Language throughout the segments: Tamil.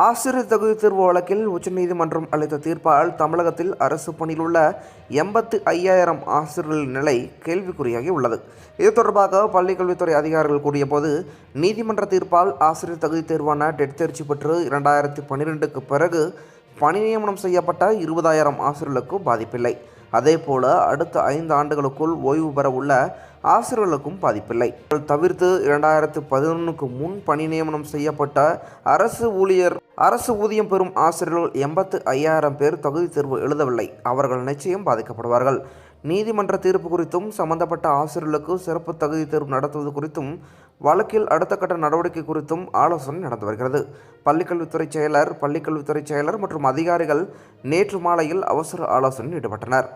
ஆசிரியர் தகுதி தேர்வு வழக்கில் உச்சநீதிமன்றம் அளித்த தீர்ப்பால் தமிழகத்தில் அரசு பணியில் உள்ள எண்பத்து ஐயாயிரம் ஆசிரியர்களின் நிலை கேள்விக்குறியாகி உள்ளது. இது தொடர்பாக பள்ளிக்கல்வித்துறை அதிகாரிகள் கூறியபோது நீதிமன்ற தீர்ப்பால் ஆசிரியர் தகுதி தேர்வான டெட் தேர்ச்சி பெற்று இரண்டாயிரத்தி பன்னிரெண்டுக்கு பிறகு பணி நியமனம் செய்யப்பட்ட இருபதாயிரம் ஆசிரியர்களுக்கு பாதிப்பில்லை. அதேபோல அடுத்த ஐந்து ஆண்டுகளுக்குள் ஓய்வு பெற உள்ள ஆசிரியர்களுக்கும் பாதிப்பில்லை. தவிர்த்து இரண்டாயிரத்து பதினொன்றுக்கு முன் பணி நியமனம் செய்யப்பட்ட அரசு ஊழியர் அரசு ஊதியம் பெறும் ஆசிரியர்கள் எண்பத்து ஐயாயிரம் பேர் தகுதி தேர்வு எழுதவில்லை. அவர்கள் நிச்சயம் பாதிக்கப்படுவார்கள். நீதிமன்ற தீர்ப்பு குறித்தும் சம்பந்தப்பட்ட ஆசிரியர்களுக்கு சிறப்பு தகுதி தேர்வு நடத்துவது குறித்தும் வழக்கில் அடுத்த கட்ட நடவடிக்கை குறித்தும் ஆலோசனை நடந்து வருகிறது. பள்ளிக்கல்வித்துறை செயலர் பள்ளிக்கல்வித்துறை செயலர் மற்றும் அதிகாரிகள் நேற்று மாலையில் அவசர ஆலோசனையில் ஈடுபட்டனர்.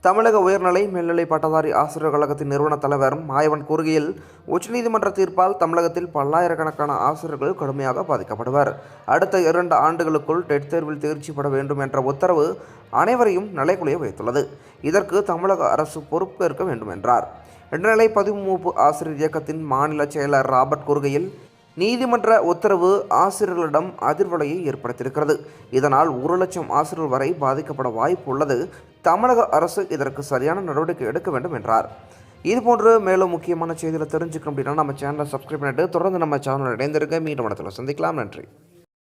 தமிழக உயர்நிலை மேல்நிலை பட்டதாரி ஆசிரியர் கழகத்தின் நிறுவன தலைவர் மாயவன் கூறுகையில் உச்சநீதிமன்ற தீர்ப்பால் தமிழகத்தில் பல்லாயிரக்கணக்கான ஆசிரியர்கள் கடுமையாக பாதிக்கப்படுவர். அடுத்த இரண்டு ஆண்டுகளுக்குள் டெட் தேர்வில் தேர்ச்சி பெற வேண்டும் என்ற உத்தரவு அனைவரையும் நிலைக்குலைய வைத்துள்ளது. இதற்கு தமிழக அரசு பொறுப்பேற்க வேண்டும் என்றார். இடைநிலை பதிமூப்பு ஆசிரியர் இயக்கத்தின் மாநில செயலர் ராபர்ட் கூறுகையில் நீதிமன்ற உத்தரவு ஆசிரியர்களிடம் அதிர்வலையை ஏற்படுத்தியிருக்கிறது. இதனால் ஒரு லட்சம் ஆசிரியர் வரை பாதிக்கப்பட வாய்ப்பு உள்ளது. தமிழக அரசு இதற்கு சரியான நடவடிக்கை எடுக்க வேண்டும் என்றார். இதுபோன்று மேலும் முக்கியமான செய்திகளை தெரிஞ்சுக்கணும் அப்படின்னா நம்ம சேனலை சப்ஸ்கிரைப் பண்ணிட்டு தொடர்ந்து நம்ம சேனலில் இணைந்திருக்க மீண்டும் இடத்துல சந்திக்கலாம். நன்றி.